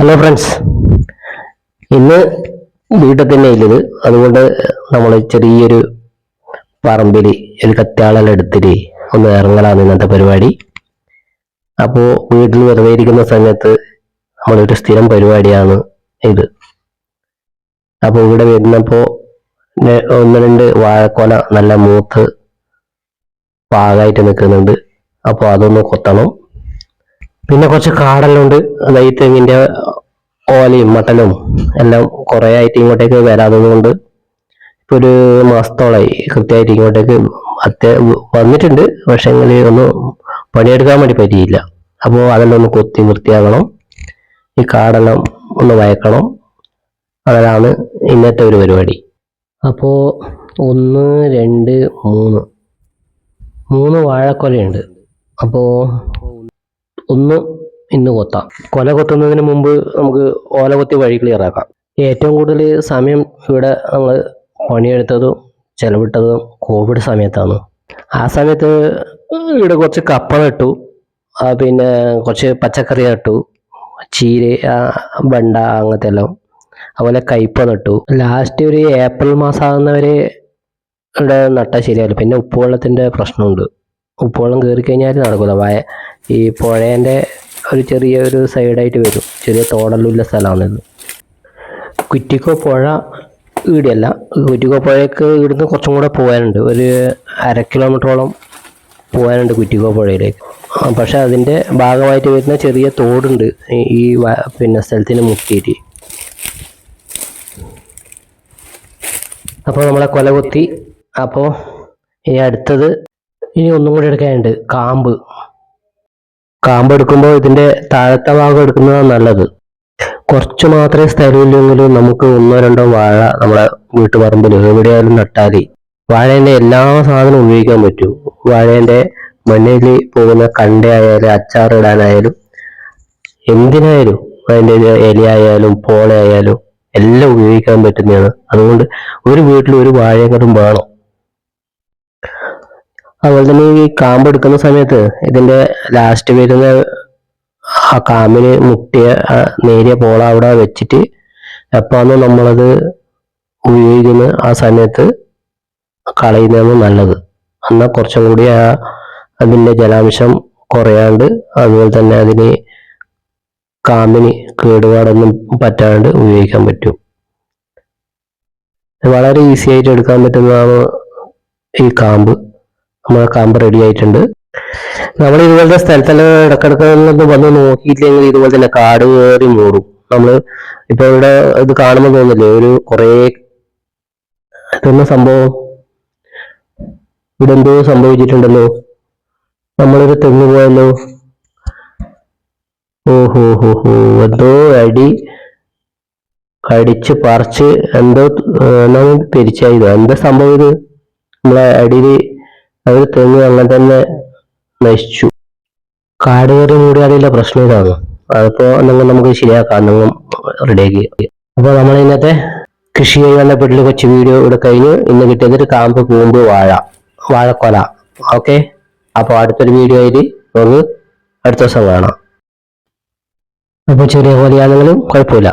Hello friends ഇന്ന് വീട്ടിൽ തന്നെ ഇല്ലത് അതുകൊണ്ട് നമ്മൾ ചെറിയൊരു പറമ്പിൽ ഒരു കത്താളെല്ലാം എടുത്തിട്ട് ഒന്ന് ഇറങ്ങലാണ് ഇന്നത്തെ പരിപാടി. അപ്പോൾ വീട്ടിൽ വെറുതെ ഇരിക്കുന്ന സമയത്ത് നമ്മളൊരു സ്ഥിരം പരിപാടിയാണ് ഇത്. അപ്പോൾ ഇവിടെ വരുന്നപ്പോൾ ഒന്ന് രണ്ട് വാഴക്കൊല നല്ല മൂത്ത് പാകമായിട്ട് നിൽക്കുന്നുണ്ട്. അപ്പോൾ അതൊന്ന് കൊത്തണം. പിന്നെ കുറച്ച് കാടെല്ലാം ഉണ്ട് അതായത് തെങ്ങിന്റെ ഓലയും മട്ടലും എല്ലാം കുറെ ആയിട്ട് ഇങ്ങോട്ടേക്ക് വരാത്തത് കൊണ്ട് ഇപ്പൊ ഒരു മാസത്തോളായി കൃത്യമായിട്ട് ഇങ്ങോട്ടേക്ക് അത്യ വന്നിട്ടുണ്ട്. പക്ഷെ ഒന്ന് പണിയെടുക്കാൻ വേണ്ടി പറ്റിയില്ല. അപ്പോൾ അതെല്ലാം ഒന്ന് കൊത്തി വൃത്തിയാക്കണം. ഈ കാടെല്ലാം ഒന്ന് വയക്കണം. അതാണ് ഇന്നത്തെ ഒരു പരിപാടി. അപ്പോൾ ഒന്ന് രണ്ട് മൂന്ന്. മൂന്ന് വാഴക്കൊലയുണ്ട്. അപ്പോൾ ഒന്ന് ഇന്ന് കൊത്താം. കൊല കൊത്തുന്നതിന് മുമ്പ് നമുക്ക് ഓല കൊത്തി വഴി ക്ലിയർ ആക്കാം. ഏറ്റവും കൂടുതൽ സമയം ഇവിടെ നമ്മൾ പണിയെടുത്തതും ചെലവിട്ടതും കോവിഡ് സമയത്താണ്. ആ സമയത്ത് ഇവിടെ കുറച്ച് കപ്പ ഇട്ടു. പിന്നെ കുറച്ച് പച്ചക്കറി നട്ടു ചീര ബണ്ട അങ്ങനത്തെ എല്ലാം. അതുപോലെ കയ്പ നട്ടു ലാസ്റ്റ് ഒരു ഏപ്രിൽ മാസം ആകുന്നവരെ ഇവിടെ നട്ടാൽ ശരിയാവില്ല പിന്നെ ഉപ്പുവെള്ളത്തിന്റെ പ്രശ്നമുണ്ട്. ഉപ്പുവെള്ളം കയറി കഴിഞ്ഞാൽ നടക്കില്ല വയ ഈ പുഴേന്റെ ഒരു ചെറിയ ഒരു സൈഡായിട്ട് വരും. ചെറിയ തോടെല്ലാം സ്ഥലമാണിത് കുറ്റിക്കോ പുഴ ഈടിയല്ല. കുറ്റിക്കോ പുഴയ്ക്ക് ഇവിടുന്ന് കുറച്ചും കൂടെ പോകാനുണ്ട് ഒരു അര കിലോമീറ്ററോളം പോകാനുണ്ട് കുറ്റിക്കോ പുഴയിലേക്ക്. പക്ഷേ അതിന്റെ ഭാഗമായിട്ട് വരുന്ന ചെറിയ തോടുണ്ട്. ഈ- പിന്നെ സ്ഥലത്തിന് മുട്ടിയിട്ട് അപ്പോൾ നമ്മളെ കൊല കുത്തി. അപ്പോൾ ഈ അടുത്തത് ഇനി ഒന്നും കൂടി എടുക്കാനുണ്ട്. കാമ്പ്. കാമ്പ് എടുക്കുമ്പോൾ ഇതിന്റെ താഴത്തെ ഭാഗം എടുക്കുന്നതാണ് നല്ലത്. കുറച്ച് മാത്രമേ സ്ഥലമില്ലെങ്കിലും നമുക്ക് ഒന്നോ രണ്ടോ വാഴ നമ്മുടെ വീട്ടുപറമ്പിൽ എവിടെയായാലും നട്ടാൽ വാഴേന്റെ എല്ലാ സാധനവും ഉപയോഗിക്കാൻ പറ്റും. വാഴേന്റെ മണ്ണിൽ പോകുന്ന കണ്ടയായാലും അച്ചാറിടാനായാലും എന്തിനായാലും അതിന്റെ ഇലയായാലും പോളയായാലും എല്ലാം ഉപയോഗിക്കാൻ പറ്റുന്നതാണ്. അതുകൊണ്ട് ഒരു വീട്ടിൽ ഒരു വാഴയെങ്കിലും വേണം. അതുപോലെ തന്നെ ഈ കാമ്പ് എടുക്കുന്ന സമയത്ത് ഇതിന്റെ ലാസ്റ്റ് വരുന്ന ആ കാമ്പിന് മുട്ടിയ നേരിയ പോള അവിടെ വെച്ചിട്ട് എപ്പോന്ന് നമ്മളത് ഉപയോഗിക്കുന്ന ആ സമയത്ത് കളയുന്നതാണ് നല്ലത്. എന്നാൽ കുറച്ചും കൂടി ആ അതിന്റെ ജലാംശം കുറയാണ്ട് അതുപോലെ തന്നെ അതിന് കാമ്പിന് കേടുപാടൊന്നും പറ്റാണ്ട് ഉപയോഗിക്കാൻ പറ്റും. വളരെ ഈസി ആയിട്ട് എടുക്കാൻ പറ്റുന്നതാണ് ഈ കാമ്പ്. നമ്മളെ കാമ്പ് റെഡി ആയിട്ടുണ്ട്. നമ്മൾ ഇതുപോലത്തെ സ്ഥലത്തെല്ലാം ഇടക്കിടക്ക് ഒന്ന് വന്ന് നോക്കിയിട്ടില്ലെങ്കിൽ ഇതുപോലെ തന്നെ കാട് കയറി മൂടും. നമ്മൾ ഇപ്പൊ ഇവിടെ ഇത് കാണുമ്പോൾ തോന്നില്ലേ ഒരു കുറേ ഇതൊന്നും സംഭവം? ഇവിടെ എന്തോ സംഭവിച്ചിട്ടുണ്ടല്ലോ. നമ്മളൊരു തെങ്ങ് പോയല്ലോ. ഓഹോ ഹോ ഹോ. എന്തോ അടി കടിച്ച് പറിച്ച് എന്തോ തിരിച്ചായത് എന്താ സംഭവം ഇത്? നമ്മളെ അടിയിൽ അവർ തെങ്ങ് അങ്ങനെ തന്നെ നശിച്ചു. കാട് കയറി മൂടിയാലുള്ള പ്രശ്നം ഇതാണ്. അതിപ്പോ നിങ്ങൾ നമുക്ക് ശരിയാക്കാം. നിങ്ങൾ റെഡിയാക്കി അപ്പോൾ നമ്മൾ ഇന്നത്തെ കൃഷിയായി ബന്ധപ്പെട്ടുള്ള കൊച്ചു വീഡിയോ ഇവിടെ കഴിഞ്ഞു. ഇന്ന് കിട്ടിയത് ഒരു കാമ്പ് കൂമ്പ് വാഴ വാഴക്കൊല. ഓക്കെ അപ്പോൾ അടുത്തൊരു വീഡിയോ ആയിട്ട് നമുക്ക് അടുത്ത ദിവസം കാണാം. അപ്പോൾ ചെറിയ കൊലയാണെങ്കിലും കുഴപ്പമില്ല.